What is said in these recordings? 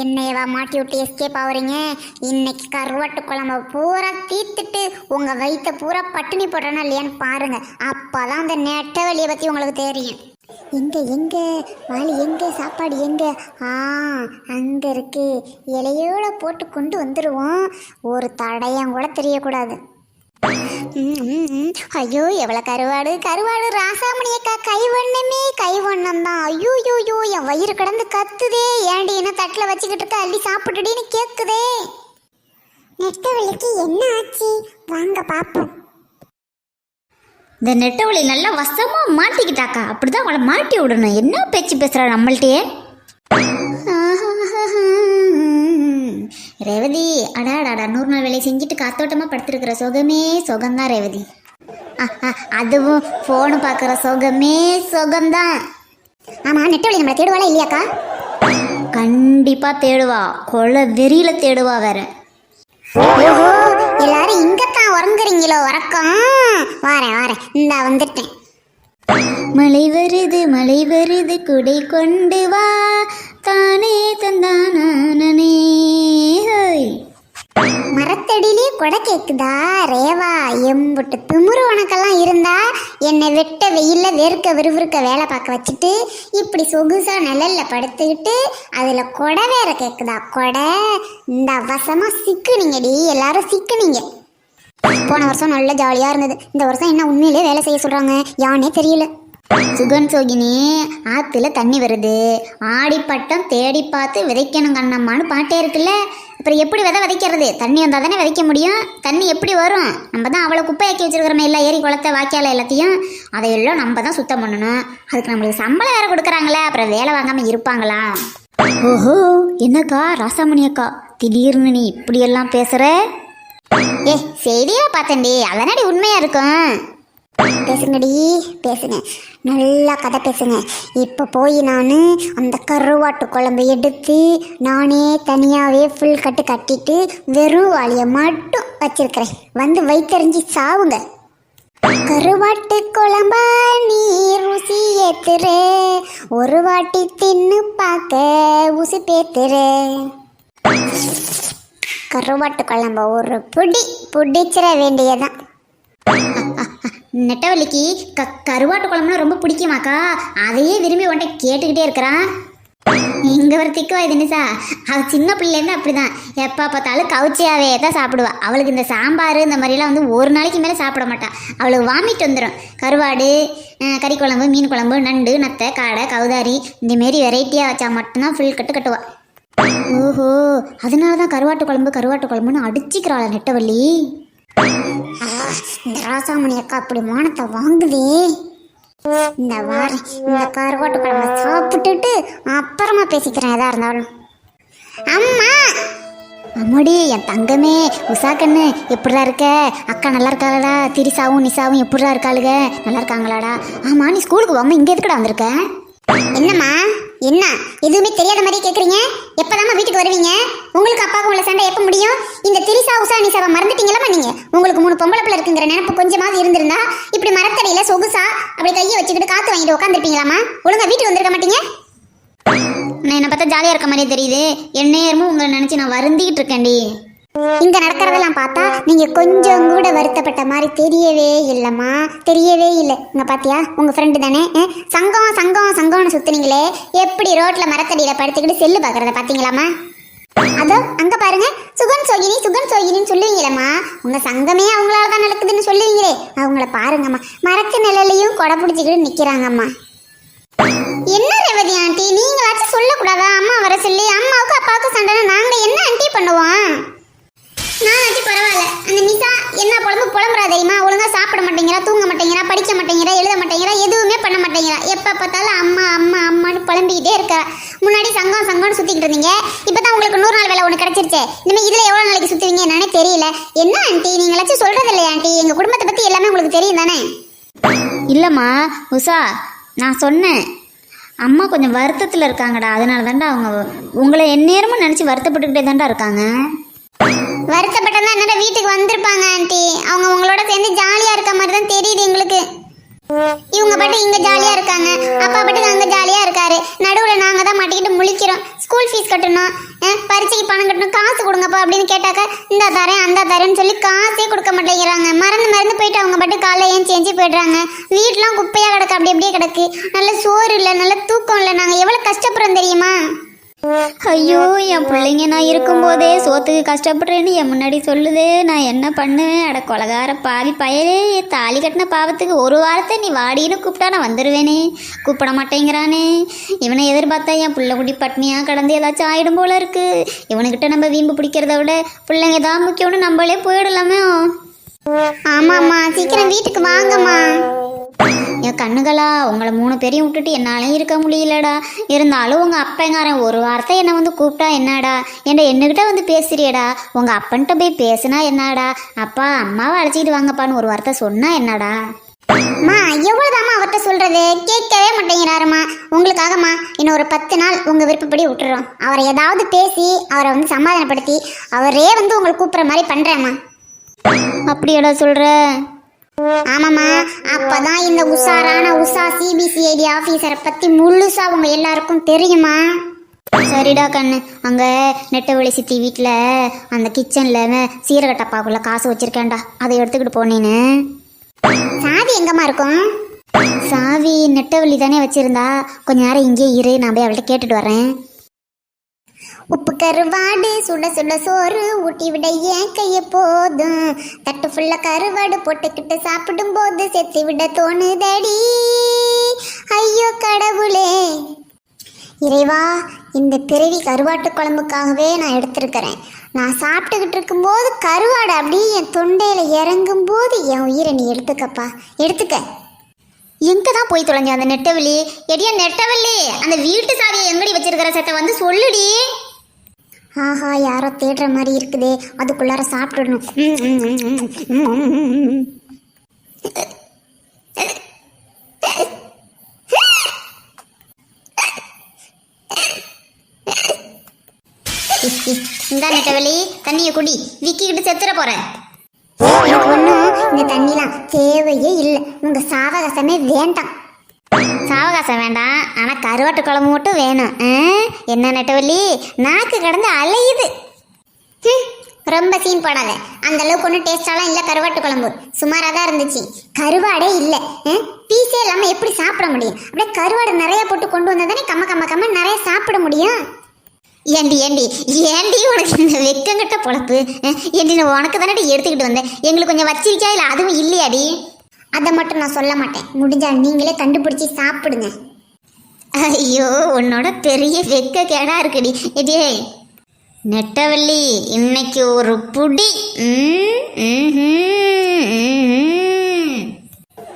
என்னையவா மாட்டி விட்டு எஸ்கேப் ஆகுறீங்க இன்னைக்கு கருவாட்டு குழம்ப பூரா தீத்துட்டு உங்க வயித்தை பூரா பட்டினி போடுறேன்னா இல்லையான்னு பாருங்க. அப்பதான் அந்த நெட்ட வழியை பத்தி உங்களுக்கு தெரியும். எங்க எங்க? வாலி எங்க? சாப்பாடு எங்க? ஆ அங்க இருக்கு. இலையோட போட்டு கொண்டு வந்துடுவோம் ஒரு தடையம் கூட தெரியக்கூடாது. ஐயோ எவ்வளவு கருவாடு கருவாடு ராசாமணி அக்கா கை வண்ணமே கை வண்ணம் தான் ஐயோ யோ யோ என் வயிறு கடந்து கத்துதே. ஏண்டி என்ன தட்டில் வச்சுக்கிட்டு இருக்க? அள்ளி சாப்பிட்டுடின்னு கேக்குதே. நெட்டவழிக்கு என்ன ஆச்சு? வாங்க பாப்போம். இந்த நெட்டவழி நல்லா வசமா மாட்டிக்கிட்டாக்கா. அப்படிதான் அவளை மாட்டி விடணும். என்ன பேச்சு பேசுறா நம்மள்ட்டயே? ரேவதி அடாடாடா நூறு நாள் வேலையை செஞ்சுட்டு காத்தோட்டமா படுத்திருக்கிற சுகமே சுகம்தான் ரேவதி. அதுவும் ஃபோனு பார்க்குற சுகமே சுகம்தான். ஆமா நெட்டவழி நம்மளை தேடுவாளா இல்லையாக்கா? கண்டிப்பா தேடுவா. கொலை வெறியில தேடுவா வேற. ஓஹோ எல்லாரும் இங்கத்தான் உறங்குறீங்களோ? உறக்கம் வாரேன் வாரேன். இந்தா வந்துட்டேன். மழை வருது மழை வருது குடை கொண்டு வா. தானே தந்தானே மரத்தடியிலே கொடை கேக்குதா? ரேவா எம்புட்டு திமுரு உனக்கெல்லாம் இருந்தா என்னை வெட்ட வெயில்ல வெறுக்க விறுவிறுக்க வேலை பார்க்க வச்சுட்டு இப்படி சொகுசா நிழல்ல படுத்துக்கிட்டு அதுல கொடை வேற கேக்குதா? கொடை? இந்த அவசமா சிக்குனீங்கடி. எல்லாரும் சிக்குனீங்க. போன வருஷம் நல்ல ஜாலியா இருந்தது. இந்த வருஷம் என்ன உண்மையிலே வேலை செய்ய சொல்றாங்க? யானே தெரியல. சுகன் சோகினி ஆத்துல தண்ணி வருது. ஆடிப்பட்டம் தேடி பார்த்து விதைக்கணும் கண்ணம்மான்னு பாட்டே இருக்குல்ல? அப்புறம் எப்படி விதை விதைக்கிறது? தண்ணி வந்தால் தானே விதைக்க முடியும்? தண்ணி எப்படி வரும்? நம்ம தான் அவ்வளோ குப்பையாக்கி வச்சிருக்கிறோமே எல்லா ஏரி குளத்தை வாய்க்கால எல்லாத்தையும். அதையெல்லாம் நம்ம தான் சுத்தம் பண்ணணும். அதுக்கு நம்மளுக்கு சம்பளம் வேறு கொடுக்குறாங்களே அப்புறம் வேலை வாங்காமல் இருப்பாங்களா? ஓஹோ என்னக்கா ராசாமணி அக்கா திடீர்னு நீ இப்படியெல்லாம் பேசுகிற ஏ செய்தியாக பார்த்தேன்டி. அதனாடி உண்மையாக இருக்கும்? பேசுங்கடி பேசுங்க. நல்லா கதை பேசுங்க. இப்போ போய் நான் அந்த கருவாட்டு குழம்பு எடுத்து நானே தனியாகவே ஃபுல் கட்டு கட்டிட்டு வெறும் வாளியை மட்டும் வச்சிருக்கிறேன். வந்து வைத்தறிஞ்சு சாவுங்க. கருவாட்டு குழம்பா நீ ருசி ஏத்துரு ஒரு வாட்டி தின்னு பார்க்க உசி பேத்துரு கருவாட்டு குழம்ப ஒரு புடி பிடிச்சிட வேண்டியதான் நெட்டவள்ளிக்கு க கருவாட்டு குழம்புனா ரொம்ப பிடிக்குமாக்கா? அதையே விரும்பி உன்ட்ட கேட்டுக்கிட்டே இருக்கிறான் இங்கே ஒரு திக்கு வயதுனுசா அவள் சின்ன பிள்ளைலேருந்து அப்படிதான். எப்போ பார்த்தாலும் கவுச்சியாவே தான் சாப்பிடுவா. அவளுக்கு இந்த சாம்பார் இந்த மாதிரிலாம் வந்து ஒரு நாளைக்கு மேலே சாப்பிட மாட்டாள் அவளுக்கு வாமிட் வந்துடும் கருவாடு கறி குழம்பு மீன் குழம்பு நண்டு நத்தை காடை கவுதாரி இந்த மாரி வெரைட்டியாக வச்சா மட்டும்தான் ஃபுல் கட்டு கட்டுவா. ஓஹோ அதனால தான் கருவாட்டு குழம்பு கருவாட்டு குழம்புன்னு அடிச்சிக்கிறாளா நெட்டவள்ளி. இந்த ராசாமணி அக்கா அப்படி மானத்தை வாங்குதே. இந்த வார இந்த கருவாட்டு குழம்ப சாப்பிட்டுட்டு அப்புறமா பேசிக்கிறேன் எதா இருந்தாலும். அம்மா! அம்மாடி என் தங்கமே உஷா கண்ணு எப்படிதான் இருக்க? அக்கா நல்லா இருக்காளடா திரிசாவும் நிசாவும் எப்படிதான் இருக்காளுங்க நல்லா இருக்காங்களாடா? ஆமா நீ ஸ்கூலுக்கு போகாம இங்கே எதுக்கடா வந்திருக்க? என்னம்மா? என்ன? எதுவுமே தெரியாத மாதிரி கேட்குறீங்க எப்போதாம்மா வீட்டுக்கு வருவீங்க? உங்களுக்கு அப்பாவுக்கு உள்ள சண்டை எப்போ முடியும்? இந்த திரிசா உஷா நிசாவை மறந்துட்டீங்களா நீங்கள் உங்களுக்கு மூணு பொம்பளை பிள்ளை இருக்குங்கிற நினப்பு கொஞ்சமாவது இருந்திருந்தா இப்படி மரத்தடியில சொகுசா அப்படி கையை வச்சுக்கிட்டு காத்து வாங்கிட்டு உட்காந்துருப்பீங்களாமா ஒழுங்காக வீட்டுக்கு வந்திருக்க மாட்டீங்க? நான் என்னை பார்த்தா ஜாலியாக இருக்க மாதிரியே தெரியுது. என் நேரமும் உங்களை நினச்சி நான் வருந்திக்கிட்டு இருக்கேன்டி. இங்க நடக்கிறதெல்லாம் பார்த்தா நீங்க கொஞ்சம் கூட வருத்தப்பட்ட மாதிரி தெரியவே இல்லம்மா. தெரியவே இல்லை. இங்க பாத்தியா? உங்க ஃப்ரெண்டு தானே. சங்கம் சங்கம் சங்கம்னு சுத்துனீங்களே. எப்படி ரோட்ல மரத்தடியில படுத்துக்கிட்டு செல்லு பாக்குறத பாத்தீங்களாமா அதோ அங்க பாருங்க. சுகன் சோகினி சுகன் சோகினின்னு சொல்லுவீங்களேம்மா. உங்க சங்கமே அவங்களால தான் நடக்குதுன்னு சொல்லுவீங்களே. அவங்கள பாருங்கம்மா. மரத்து நிழலையும் கொடை பிடிச்சிக்கிட்டு நிக்கிறாங்கம்மா. என்ன ரேவதி ஆண்டி? நீங்களாச்சும் சொல்லக்கூடாதா? அம்மா வர சொல்லி அம்மாவுக்கு அப்பாவுக்கு சண்டைனா நாங்க என்ன ஆண்டி பண்ணுவோம்? நானாச்சும் பரவாயில்ல. அந்த நிசா என்ன குழம்பு புலம்புறா தெரியுமா? ஒழுங்காக சாப்பிட மாட்டேங்கிறா தூங்க மாட்டேங்கிறா படிக்க மாட்டேங்கிறா எழுத மாட்டேங்கிறா எதுவுமே பண்ண மாட்டேங்கிறா. எப்போ பார்த்தாலும் அம்மா அம்மா அம்மான்னு புலம்பிக்கிட்டே இருக்கா. முன்னாடி சங்கம் சங்கம்னு சுத்திக்கிட்டு இருந்தீங்க. இப்பதான் உங்களுக்கு நூறு நாள் வேலை ஒன்று கிடச்சிருச்சே. இனிமேல் இதில் எவ்வளோ நாளைக்கு சுற்றுவீங்க என்னன்னே தெரியல. என்ன ஆண்டி? நீங்களாச்சும் சொல்கிறது இல்லையா ஆண்டி? எங்கள் குடும்பத்தை பற்றி எல்லாமே உங்களுக்கு தெரியும் தானே? இல்லைம்மா உஷா நான் சொன்னேன். அம்மா கொஞ்சம் வருத்தத்தில் இருக்காங்கடா. அதனால தான்டா அவங்க உங்களை எந்நேரமும் நினச்சி வருத்தப்பட்டுக்கிட்டே தாண்டா இருக்காங்க. வருத்தப்பட்டதா என்னடா வீட்டுக்கு வந்திருப்பாங்க ஆண்டி? அவங்க உங்களோட சேர்ந்து ஜாலியா இருக்க மாதிரி தான் தெரியுது எங்களுக்கு. இவங்க பாட்டு இங்க ஜாலியா இருக்காங்க அப்பா பாட்டுக்கு அங்க ஜாலியா இருக்காரு. நடுவுல நாங்க தான் மாட்டிக்கிட்டு முழிக்கிறோம். ஸ்கூல் ஃபீஸ் கட்டணும் அஹ், பரீட்சைக்கு பணம் கட்டணும் காசு கொடுங்கப்பா அப்படின்னு கேட்டாக்க இந்த தரேன் அந்த தரேன்னு சொல்லி காசே கொடுக்க மாட்டேங்கிறாங்க. மறந்து மறந்து போயிட்டு அவங்க பாட்டு காலைல ஏன் செஞ்சு போயிடுறாங்க. வீட்டுலாம் குப்பையா கிடக்கு அப்படி அப்படியே கிடக்கு. நல்ல சோறு இல்லை நல்ல தூக்கம் இல்லை நாங்க எவ்வளவு கஷ்டப்படுறோம் தெரியுமா? ஐயோ என் பிள்ளைங்க நான் இருக்கும்போதே சோத்துக்கு கஷ்டப்படுறேன்னு என் முன்னாடி சொல்லுது. நான் என்ன பண்ணுவேன்? அட கொலகார பாவி பயலே. தாலி கட்டின பாவத்துக்கு ஒரு வாரத்தை நீ வாடின்னு கூப்பிட்டா நான் வந்துடுவேனே கூப்பிட மாட்டேங்கிறானே. இவனை எதிர்பார்த்தா என் பிள்ளை குடி பட்னியாக கடந்து ஏதாச்சும் ஆயிடும் போல இருக்கு. இவனுக்கிட்ட நம்ம வீம்பு பிடிக்கிறத விட பிள்ளைங்க தான் முக்கியம்னு நம்மளே போயிடலாமே. ஆமாம்மா சீக்கிரம் வீட்டுக்கு வாங்கம்மா. கண்ணுகளா உங்களை மூணு பேரையும் விட்டுட்டு என்னாலையும் இருக்க முடியலடா. இருந்தாலும் உங்கள் அப்பங்காரன் ஒரு வார்த்தை என்னை வந்து கூப்பிட்டா என்னடா? என்கிட்ட என்னகிட்ட வந்து பேசுறியடா? உங்கள் அப்பன்கிட்ட போய் பேசுனா என்னடா? அப்பா அம்மாவை அழைச்சிக்கிட்டு வாங்கப்பான்னு ஒரு வார்த்தை சொன்னா என்னடா? அம்மா எவ்வளோதாம்மா அவர்கிட்ட சொல்கிறது கேட்கவே மாட்டேங்கிறாருமா. உங்களுக்காகம்மா இன்னும் ஒரு பத்து நாள் உங்கள் விருப்பப்படி விட்டுறோம். அவரை ஏதாவது பேசி அவரை வந்து சமாதானப்படுத்தி அவரே வந்து உங்களை கூப்பிட்ற மாதிரி பண்ணுறேம்மா அப்படியாடா சொல்கிற ஆமாம்மா. அப்பதான் இந்த உஷாரான உஷா சிபிசிஐடி ஆபீசரை பத்தி முழுசா உங்க எல்லாருக்கும் தெரியுமா? சரிடா கண்ணு. அங்கே நெட்டவழி சித்தி வீட்டில் அந்த கிச்சனில் சீரக டப்பாக்குள்ளே காசு வச்சிருக்கேன்டா. அதை எடுத்துக்கிட்டு போனேன்னு சாதி எங்கம்மா இருக்கும்? சாவி நெட்டவள்ளி தானே வச்சிருந்தா. கொஞ்ச நேரம் இங்கே இரு நான் போய் அவள்கிட்ட கேட்டுட்டு வரேன் உப்பு கருவாடு சுட சுட சோறு ஊட்டி விட ஏன் கைய போதும்? தட்டு ஃபுல்லா கருவாடு போட்டுக்கிட்டு சாப்பிடும் போது செத்து விட தோணுதடி. ஐயோ கடவுளே. இறைவா இந்த பிறவி கருவாட்டு குழம்புக்காகவே நான் எடுத்திருக்கிறேன். நான் சாப்பிட்டுக்கிட்டு இருக்கும்போது கருவாடு அப்படியே என் தொண்டையில் இறங்கும் போது என் உயிரை நீ எடுத்துக்கப்பா. எடுத்துக்க. எங்கே தான் போய் தொலைஞ்ச அந்த நெட்டவெளி? எடியா நெட்டவெளி அந்த வீட்டு சாவியை எங்கடி வச்சிருக்கிற சட்டை வந்து சொல்லுடி. ஆஹா யாரோ தேடுற மாதிரி இருக்குதே. அதுக்குள்ளார சாப்பிட்டுடணும். இந்த நெட்டவள்ளி தண்ணியை குடி. விக்கிக்கிட்டு செத்துற போறேன். ஒன்றும் இந்த தண்ணிலாம் தேவையே இல்லை. உங்க சாவகாசமே வேண்டாம். சாவகாசம் வேண்டாம். ஆனால் கருவாட்டு குழம்பு மட்டும் வேணும். ஆ? என்ன நெட்டவள்ளி? நாக்கு கடந்து அலையுது. ரொம்ப சீன் போடாத. அந்த அளவுக்கு ஒன்றும் டேஸ்டாலாம் இல்லை கருவாட்டு குழம்பு. சுமாராக தான் இருந்துச்சு. கருவாடே இல்லை. பீஸே இல்லாமல் எப்படி சாப்பிட முடியும்? அப்படியே கருவாடு நிறைய போட்டு கொண்டு வந்தால் தானே கம்ம கம்ம கம்ம நிறைய சாப்பிட முடியும். ஏண்டி ஏண்டி? ஏண்டி உனக்கு இந்த வெக்கங்கிட்ட பொழப்பு? ஏண்டி நான் உனக்கு தானே எடுத்துக்கிட்டு வந்தேன். எங்களுக்கு கொஞ்சம் வச்சிருக்கா இல்லை? அதுவும் இல்லையாடி? அதை மட்டும் நான் சொல்ல மாட்டேன். முடிஞ்சா நீங்களே கண்டுபிடிச்சி சாப்பிடுங்க. ஐயோ உன்னோட பெரிய வெக்க கேடா இருக்குடி. இதே நெட்டவள்ளி இன்னைக்கு ஒரு புடி.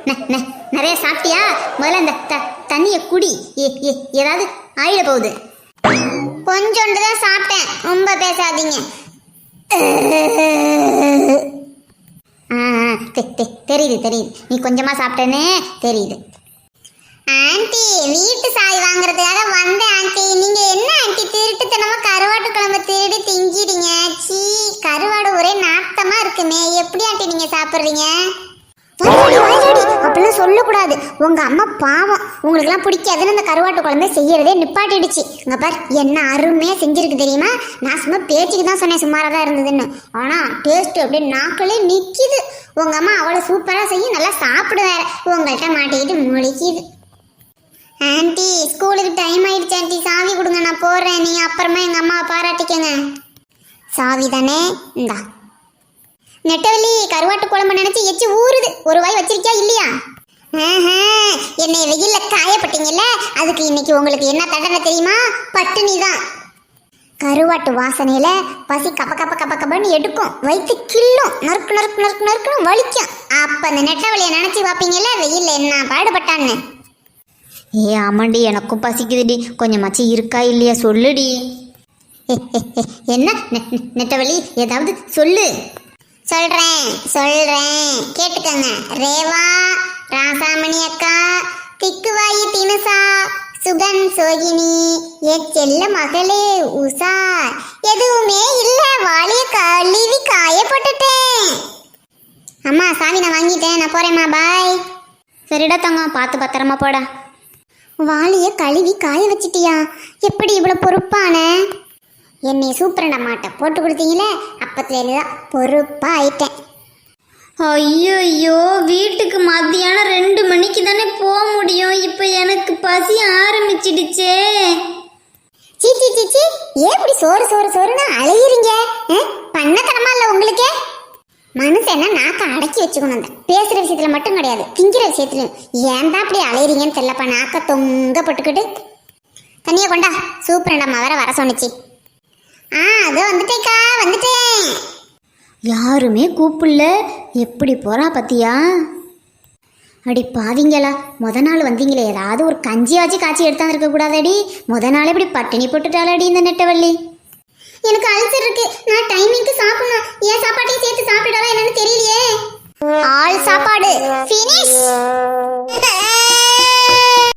ந- நிறைய சாப்பிட்டியா? முதல்ல அந்த த தண்ணியை குடி. ஏ- ஏ- ஏதாவது ஆயிட போகுது. கொஞ்சோண்டு தான் சாப்பிட்டேன். ரொம்ப பேசாதீங்க. தெ- தெ- தெரியுது தெரியுது. நீ கொஞ்சமாக சாப்பிட்டேனே தெரியுது. ஆண்டி வீட்டு சாய் வாங்குறதுக்காக வந்தேன் ஆண்டி. நீங்க என்ன ஆன்ட்டி திருட்டுத்தனமா கருவாட்டு குழம்பு திருடி திங்கிறீங்க சீ கருவாடு ஒரே நாட்டமா இருக்குமே. எப்படி ஆண்டி நீங்க சாப்பிடுறீங்க? சொல்லக்கூடாது. உங்க அம்மா பாவம். உங்களுக்குலாம் பிடிக்காதுன்னு அந்த கருவாட்டு குழம்பு செய்யறதே நிப்பாட்டிடுச்சு. இங்க பார் என்ன அருமையா செஞ்சிருக்கு தெரியுமா? நான் சும்மா பேச்சுக்கு தான் சொன்னேன் சுமாரா தான் இருந்ததுன்னு. ஆனா டேஸ்ட் அப்படியே நாக்களே நிற்கிது உங்க அம்மா அவ்வளவு சூப்பரா செய்யும் நல்லா சாப்பிடு வேற. உங்கள்கிட்ட மாட்டிக்கிட்டு முழிக்குது. ஆண்டி ஸ்கூலுக்கு டைம் ஆயிடுச்சு ஆண்டி சாவி கொடுங்க நான் போடுறேன் நீ அப்புறமா எங்க அம்மாவை பாராட்டிக்கங்க. சாவி தானே? இந்தா. நெட்டவள்ளி கருவாட்டு குழம்பு நினைச்சு எச்சி ஊறுது. ஒரு வாய் வச்சிருக்கியா இல்லையா? என்னை வெயில்ல காயப்பட்டீங்கல்ல? அதுக்கு இன்னைக்கு உங்களுக்கு என்ன தண்டனை தெரியுமா? பட்டினி தான். கருவாட்டு வாசனையில பசி கப்ப கப்ப கப்ப கப்பன்னு எடுக்கும். வயிற்று கிள்ளும். நறுக்கு நறுக்கு நறுக்கு நறுக்குன்னு வலிக்கும். அப்ப அந்த நெட்டவழியை நினைச்சு பார்ப்பீங்கல்ல? வெயில்ல என்ன பாடுபட்டான்னு. ஏ ஆமாண்டி எனக்கும் பசிக்குதுடி. கொஞ்சமாச்சு இருக்கா இல்லையா? சொல்லுடி. ஏ, என்ன நெட்டவழி ஏதாவது சொல்லு. சொல்றேன் சொல்றேன். கேட்டுக்கங்க. ரேவா ராசாமணி அக்கா திக்குவாயி தினுசா சுகன் சோகினி என் செல்ல மகளே உஷா எதுவுமே இல்ல வாளிய கழுவி காயப்பட்டுட்டேன். அம்மா சாமி நான் வாங்கிட்டேன் நான் போறேம்மா பாய் சரிடா தங்கம் பார்த்து பத்திரமா போடா. வாளிய கழுவி காய வச்சிட்டியா? எப்படி இவ்வளவு பொறுப்பான? என்னை சூப்பரண்ட மாட்டை போட்டு கொடுத்தீங்களே அப்பத்துல தான் பொறுப்பா ஆயிட்டேன் ஐயோ ஐயோ வீட்டுக்கு மத்தியானம் ரெண்டு மணிக்கு தானே போக முடியும். இப்போ எனக்கு பசி ஆரம்பிச்சிடுச்சே. சீச்சி சீச்சி. சீ ஏன் இப்படி சோறு சோறு சோறுன்னு அலையுறீங்க? பண்ணத்தனமா இல்ல உங்களுக்கே? மனுஷன்னா நாக்க அடக்கி வச்சுக்கணும் அந்த பேசுற விஷயத்துல மட்டும் கிடையாது. திங்கிற விஷயத்துலயும். ஏன் தான் அப்படி அலையுறீங்கன்னு தெரியலப்பா. நாக்க தொங்க போட்டுக்கிட்டு. தண்ணியை கொண்டா. சூப்பரண்டம்மா வேற வர சொன்னிச்சு. ஆ அதோ வந்துட்டேக்கா வந்துட்டேன். யாருமே கூப்பிடல. எப்படி போறா பத்தியா? அடி பாவிங்களா முத நாள் வந்தீங்களே ஏதாவது ஒரு கஞ்சியாச்சு காய்ச்சி எடுத்தாந்து இருக்கக்கூடாதடி முத நாள் இப்படி பட்டினி போட்டுட்டாலடி இந்த நெட்டவள்ளி. எனக்கு அல்சர் இருக்கு. நான் டைமிங்க்கு சாப்பிடணும். ஏன் சாப்பாட்டையும் சேர்த்து சாப்பிடலாம் என்னன்னு தெரியலையே. ஆள் சாப்பாடு. ஃபினிஷ்